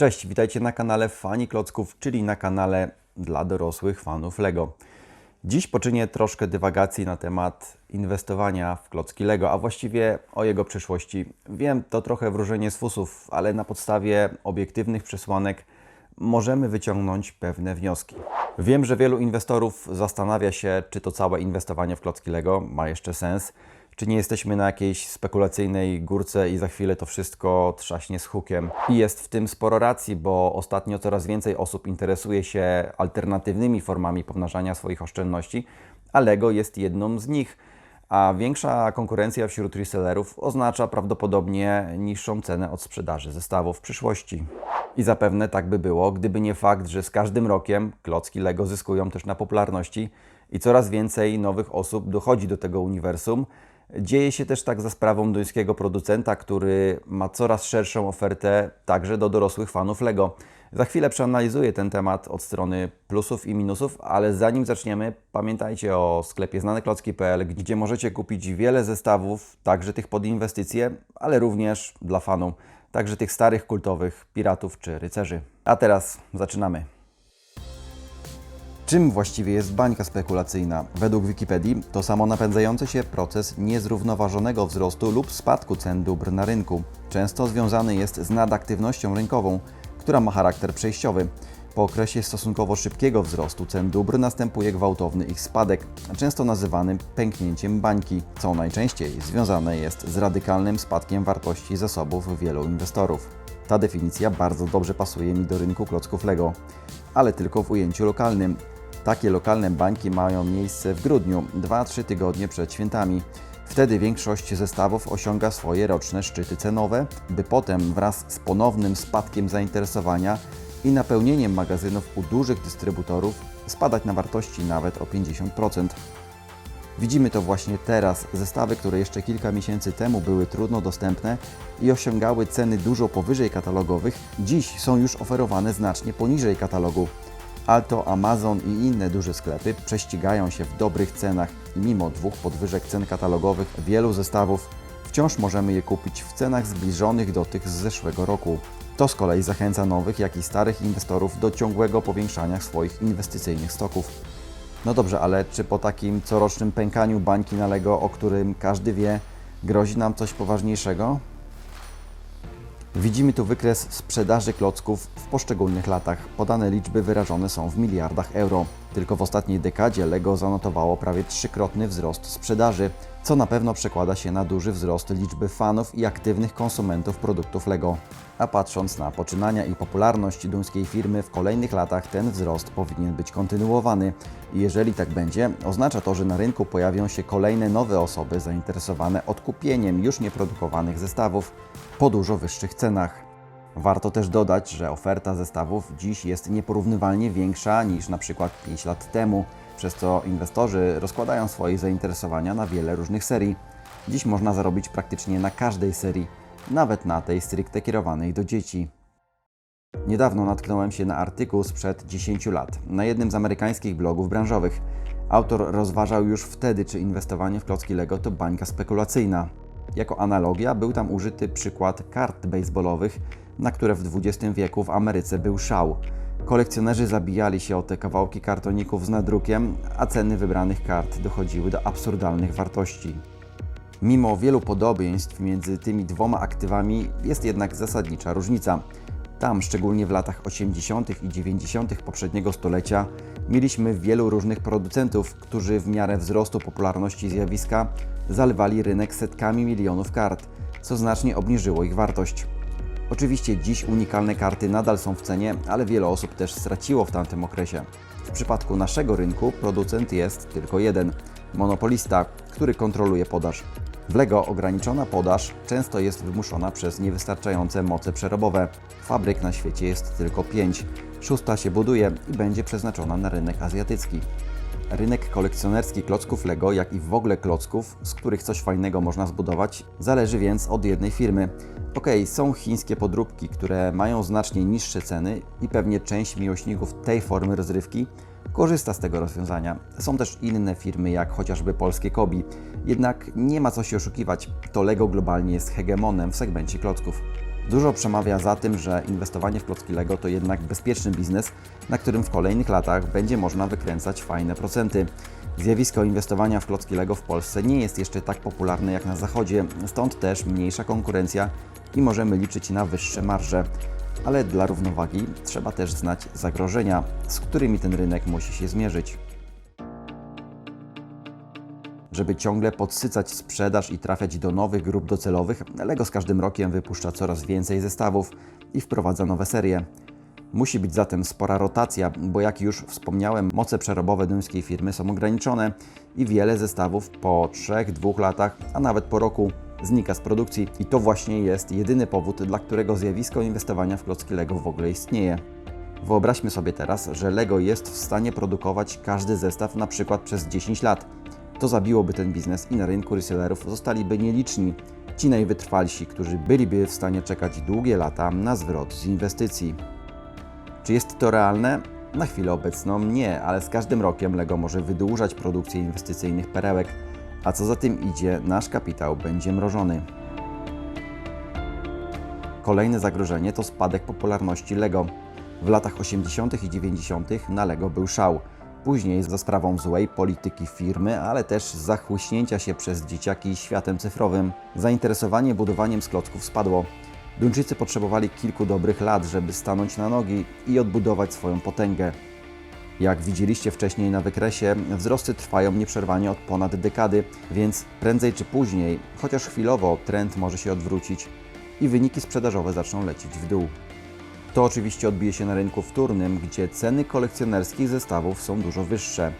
Cześć, witajcie na kanale Fani Klocków, czyli na kanale dla dorosłych fanów Lego. Dziś poczynię troszkę dywagacji na temat inwestowania w klocki Lego, a właściwie o jego przyszłości. Wiem, to trochę wróżenie z fusów, ale na podstawie obiektywnych przesłanek możemy wyciągnąć pewne wnioski. Wiem, że wielu inwestorów zastanawia się, czy to całe inwestowanie w klocki Lego ma jeszcze sens, czy nie jesteśmy na jakiejś spekulacyjnej górce i za chwilę to wszystko trzaśnie z hukiem. I jest w tym sporo racji, bo ostatnio coraz więcej osób interesuje się alternatywnymi formami pomnażania swoich oszczędności, a Lego jest jedną z nich. A większa konkurencja wśród resellerów oznacza prawdopodobnie niższą cenę od sprzedaży zestawów w przyszłości. I zapewne tak by było, gdyby nie fakt, że z każdym rokiem klocki Lego zyskują też na popularności i coraz więcej nowych osób dochodzi do tego uniwersum. Dzieje się też tak za sprawą duńskiego producenta, który ma coraz szerszą ofertę także do dorosłych fanów Lego. Za chwilę przeanalizuję ten temat od strony plusów i minusów, ale zanim zaczniemy, pamiętajcie o sklepie znaneklocki.pl, gdzie możecie kupić wiele zestawów, także tych pod inwestycje, ale również dla fanów, także tych starych kultowych piratów czy rycerzy. A teraz zaczynamy. Czym właściwie jest bańka spekulacyjna? Według Wikipedii to samo napędzający się proces niezrównoważonego wzrostu lub spadku cen dóbr na rynku. Często związany jest z nadaktywnością rynkową, która ma charakter przejściowy. Po okresie stosunkowo szybkiego wzrostu cen dóbr następuje gwałtowny ich spadek, często nazywany pęknięciem bańki, co najczęściej związane jest z radykalnym spadkiem wartości zasobów wielu inwestorów. Ta definicja bardzo dobrze pasuje mi do rynku klocków Lego, ale tylko w ujęciu lokalnym. Takie lokalne bańki mają miejsce w grudniu, 2-3 tygodnie przed świętami. Wtedy większość zestawów osiąga swoje roczne szczyty cenowe, by potem wraz z ponownym spadkiem zainteresowania i napełnieniem magazynów u dużych dystrybutorów spadać na wartości nawet o 50%. Widzimy to właśnie teraz. Zestawy, które jeszcze kilka miesięcy temu były trudno dostępne i osiągały ceny dużo powyżej katalogowych, dziś są już oferowane znacznie poniżej katalogu. Alto, Amazon i inne duże sklepy prześcigają się w dobrych cenach i mimo dwóch podwyżek cen katalogowych wielu zestawów wciąż możemy je kupić w cenach zbliżonych do tych z zeszłego roku. To z kolei zachęca nowych, jak i starych inwestorów do ciągłego powiększania swoich inwestycyjnych stoków. No dobrze, ale czy po takim corocznym pękaniu bańki na Lego, o którym każdy wie, grozi nam coś poważniejszego? Widzimy tu wykres sprzedaży klocków w poszczególnych latach. Podane liczby wyrażone są w miliardach euro. Tylko w ostatniej dekadzie Lego zanotowało prawie trzykrotny wzrost sprzedaży, co na pewno przekłada się na duży wzrost liczby fanów i aktywnych konsumentów produktów Lego. A patrząc na poczynania i popularność duńskiej firmy, w kolejnych latach ten wzrost powinien być kontynuowany. Jeżeli tak będzie, oznacza to, że na rynku pojawią się kolejne nowe osoby zainteresowane odkupieniem już nieprodukowanych zestawów po dużo wyższych cenach. Warto też dodać, że oferta zestawów dziś jest nieporównywalnie większa niż na przykład 5 lat temu, przez co inwestorzy rozkładają swoje zainteresowania na wiele różnych serii. Dziś można zarobić praktycznie na każdej serii, nawet na tej stricte kierowanej do dzieci. Niedawno natknąłem się na artykuł sprzed 10 lat na jednym z amerykańskich blogów branżowych. Autor rozważał już wtedy, czy inwestowanie w klocki Lego to bańka spekulacyjna. Jako analogia był tam użyty przykład kart baseballowych, na które w XX wieku w Ameryce był szał. Kolekcjonerzy zabijali się o te kawałki kartoników z nadrukiem, a ceny wybranych kart dochodziły do absurdalnych wartości. Mimo wielu podobieństw między tymi dwoma aktywami jest jednak zasadnicza różnica. Tam, szczególnie w latach 80. i 90. poprzedniego stulecia, mieliśmy wielu różnych producentów, którzy w miarę wzrostu popularności zjawiska zalewali rynek setkami milionów kart, co znacznie obniżyło ich wartość. Oczywiście dziś unikalne karty nadal są w cenie, ale wiele osób też straciło w tamtym okresie. W przypadku naszego rynku producent jest tylko jeden monopolista, który kontroluje podaż. W Lego ograniczona podaż często jest wymuszona przez niewystarczające moce przerobowe. Fabryk na świecie jest tylko 5. Szósta się buduje i będzie przeznaczona na rynek azjatycki. Rynek kolekcjonerski klocków Lego, jak i w ogóle klocków, z których coś fajnego można zbudować, zależy więc od jednej firmy. Ok, są chińskie podróbki, które mają znacznie niższe ceny i pewnie część miłośników tej formy rozrywki korzysta z tego rozwiązania. Są też inne firmy, jak chociażby polskie Kobi. Jednak nie ma co się oszukiwać, to Lego globalnie jest hegemonem w segmencie klocków. Dużo przemawia za tym, że inwestowanie w klocki Lego to jednak bezpieczny biznes, na którym w kolejnych latach będzie można wykręcać fajne procenty. Zjawisko inwestowania w klocki Lego w Polsce nie jest jeszcze tak popularne jak na Zachodzie, stąd też mniejsza konkurencja i możemy liczyć na wyższe marże. Ale dla równowagi trzeba też znać zagrożenia, z którymi ten rynek musi się zmierzyć. Żeby ciągle podsycać sprzedaż i trafiać do nowych grup docelowych, Lego z każdym rokiem wypuszcza coraz więcej zestawów i wprowadza nowe serie. Musi być zatem spora rotacja, bo jak już wspomniałem, moce przerobowe duńskiej firmy są ograniczone i wiele zestawów po 3-2 latach, a nawet po roku znika z produkcji i to właśnie jest jedyny powód, dla którego zjawisko inwestowania w klocki Lego w ogóle istnieje. Wyobraźmy sobie teraz, że Lego jest w stanie produkować każdy zestaw na przykład przez 10 lat. To zabiłoby ten biznes i na rynku resellerów zostaliby nieliczni, ci najwytrwalsi, którzy byliby w stanie czekać długie lata na zwrot z inwestycji. Czy jest to realne? Na chwilę obecną nie, ale z każdym rokiem Lego może wydłużać produkcję inwestycyjnych perełek, a co za tym idzie, nasz kapitał będzie mrożony. Kolejne zagrożenie to spadek popularności Lego. W latach 80. i 90. na Lego był szał. Później za sprawą złej polityki firmy, ale też zachłyśnięcia się przez dzieciaki światem cyfrowym, zainteresowanie budowaniem z spadło. Duńczycy potrzebowali kilku dobrych lat, żeby stanąć na nogi i odbudować swoją potęgę. Jak widzieliście wcześniej na wykresie, wzrosty trwają nieprzerwanie od ponad dekady, więc prędzej czy później, chociaż chwilowo, trend może się odwrócić i wyniki sprzedażowe zaczną lecieć w dół. To oczywiście odbije się na rynku wtórnym, gdzie ceny kolekcjonerskich zestawów są dużo wyższe.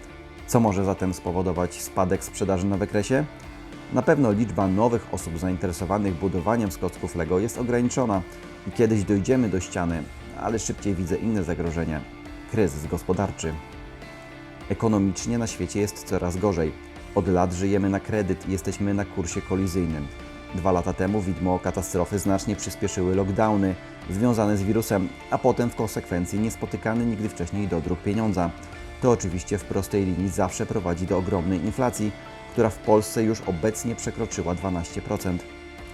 Co może zatem spowodować spadek sprzedaży na wykresie? Na pewno liczba nowych osób zainteresowanych budowaniem klocków Lego jest ograniczona i kiedyś dojdziemy do ściany, ale szybciej widzę inne zagrożenie kryzys gospodarczy. Ekonomicznie na świecie jest coraz gorzej. Od lat żyjemy na kredyt i jesteśmy na kursie kolizyjnym. Dwa lata temu widmo katastrofy znacznie przyspieszyły lockdowny związane z wirusem, a potem w konsekwencji niespotykany nigdy wcześniej dodruk pieniądza. To oczywiście w prostej linii zawsze prowadzi do ogromnej inflacji, która w Polsce już obecnie przekroczyła 12%.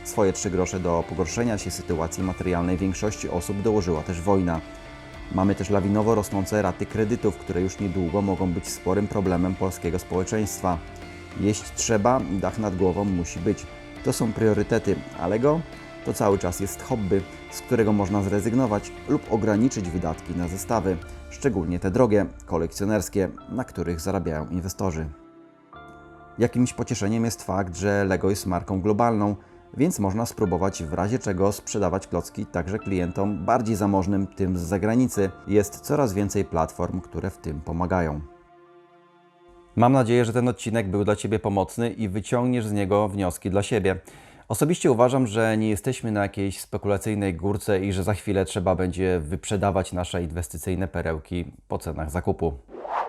Swoje trzy grosze do pogorszenia się sytuacji materialnej większości osób dołożyła też wojna. Mamy też lawinowo rosnące raty kredytów, które już niedługo mogą być sporym problemem polskiego społeczeństwa. Jeść trzeba, dach nad głową musi być. To są priorytety, ale go to cały czas jest hobby, z którego można zrezygnować lub ograniczyć wydatki na zestawy, szczególnie te drogie, kolekcjonerskie, na których zarabiają inwestorzy. Jakimś pocieszeniem jest fakt, że Lego jest marką globalną, więc można spróbować w razie czego sprzedawać klocki także klientom bardziej zamożnym, tym z zagranicy. Jest coraz więcej platform, które w tym pomagają. Mam nadzieję, że ten odcinek był dla Ciebie pomocny i wyciągniesz z niego wnioski dla siebie. Osobiście uważam, że nie jesteśmy na jakiejś spekulacyjnej górce i że za chwilę trzeba będzie wyprzedawać nasze inwestycyjne perełki po cenach zakupu.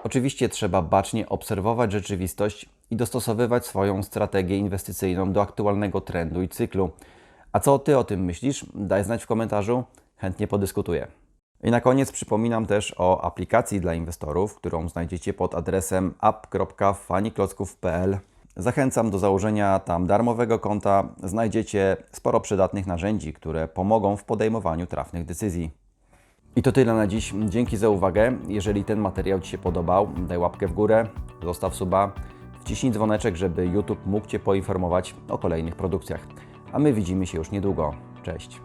Oczywiście trzeba bacznie obserwować rzeczywistość i dostosowywać swoją strategię inwestycyjną do aktualnego trendu i cyklu. A co Ty o tym myślisz? Daj znać w komentarzu, chętnie podyskutuję. I na koniec przypominam też o aplikacji dla inwestorów, którą znajdziecie pod adresem app.faniklocków.pl. Zachęcam do założenia tam darmowego konta. Znajdziecie sporo przydatnych narzędzi, które pomogą w podejmowaniu trafnych decyzji. I to tyle na dziś. Dzięki za uwagę. Jeżeli ten materiał Ci się podobał, daj łapkę w górę, zostaw suba, wciśnij dzwoneczek, żeby YouTube mógł Cię poinformować o kolejnych produkcjach. A my widzimy się już niedługo. Cześć.